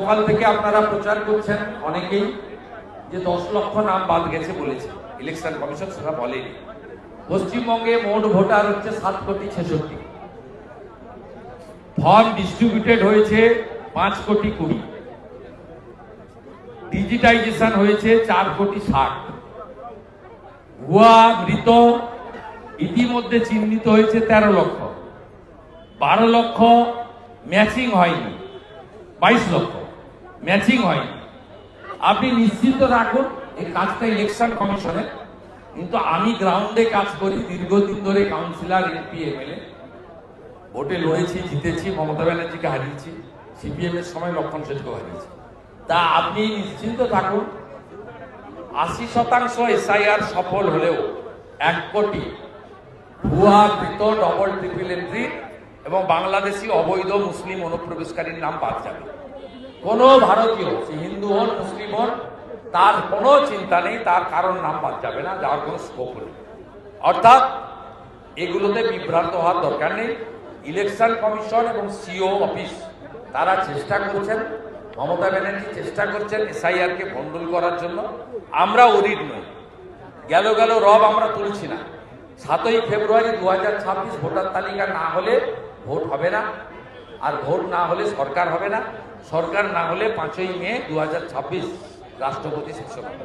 সকাল থেকে আপনারা প্রচার করছেন অনেকেই যে দশ লক্ষ নাম বাদ গেছে বলেছে। ইলেকশন কমিশন সেটা বলেনি। পশ্চিমবঙ্গে মোট ভোটার হচ্ছে সাত কোটি ছেষট্টি। ফর্ম ডিস্ট্রিবিউটেড হয়েছে পাঁচ কোটি কুড়ি। ডিজিটাইজেশন হয়েছে চার কোটি ষাট। ভুয়া মৃত ইতিমধ্যে চিহ্নিত হয়েছে তেরো লক্ষ। বারো লক্ষ ম্যাচিং হয়নি। বাইশ লক্ষ। ম্যাচিং হয়নি আপনি নিশ্চিত রাখুন, এই কাজটা ইলেকশন কমিশনের কিন্তু আমি গ্রাউন্ডে কাজ করি, দীর্ঘদিন ধরে কাউন্সিলর এমপি এমএলএ ভোটে লড়েছি, জিতেছি, মমতা ব্যানার্জিকে হারিয়েছি সিপিএম এর সময় লক্ষণ সেনকে হারিয়েছি। তা আপনি নিশ্চিন্ত থাকুন, আশি শতাংশ এসআইআর সফল হলেও এক কোটি ভুয়া কৃত ডবল ট্রিপল এন্ট্রি এবং বাংলাদেশি অবৈধ মুসলিম অনুপ্রবেশকারীর নাম বাদ যাবে। কোনো ভারতীয়, সে হিন্দু হন, মুসলিম হন, তার কোনো চিন্তা নেই, তার কারণ নাম বাদ যাবে না যাওয়ার কোনো স্কোপ নেই। অর্থাৎ, এগুলোতে বিভ্রান্ত হওয়ার দরকার নেই। ইলেকশন কমিশন এবং সিও অফিস তারা চেষ্টা করছেন, মমতা ব্যানার্জি চেষ্টা করছেন এসআইআর কে ভণ্ডুল করার জন্য। আমরা অরিড নই। গেল গেল রব আমরা তুলছি না। সাতই ফেব্রুয়ারি দু হাজার ছাব্বিশ ভোটার তালিকা না হলে ভোট হবে না। আর ভোট না হলে সরকার হবে না। সরকার না হলে পাঁচই মে দু হাজার ছাব্বিশ রাষ্ট্রপতি হবে।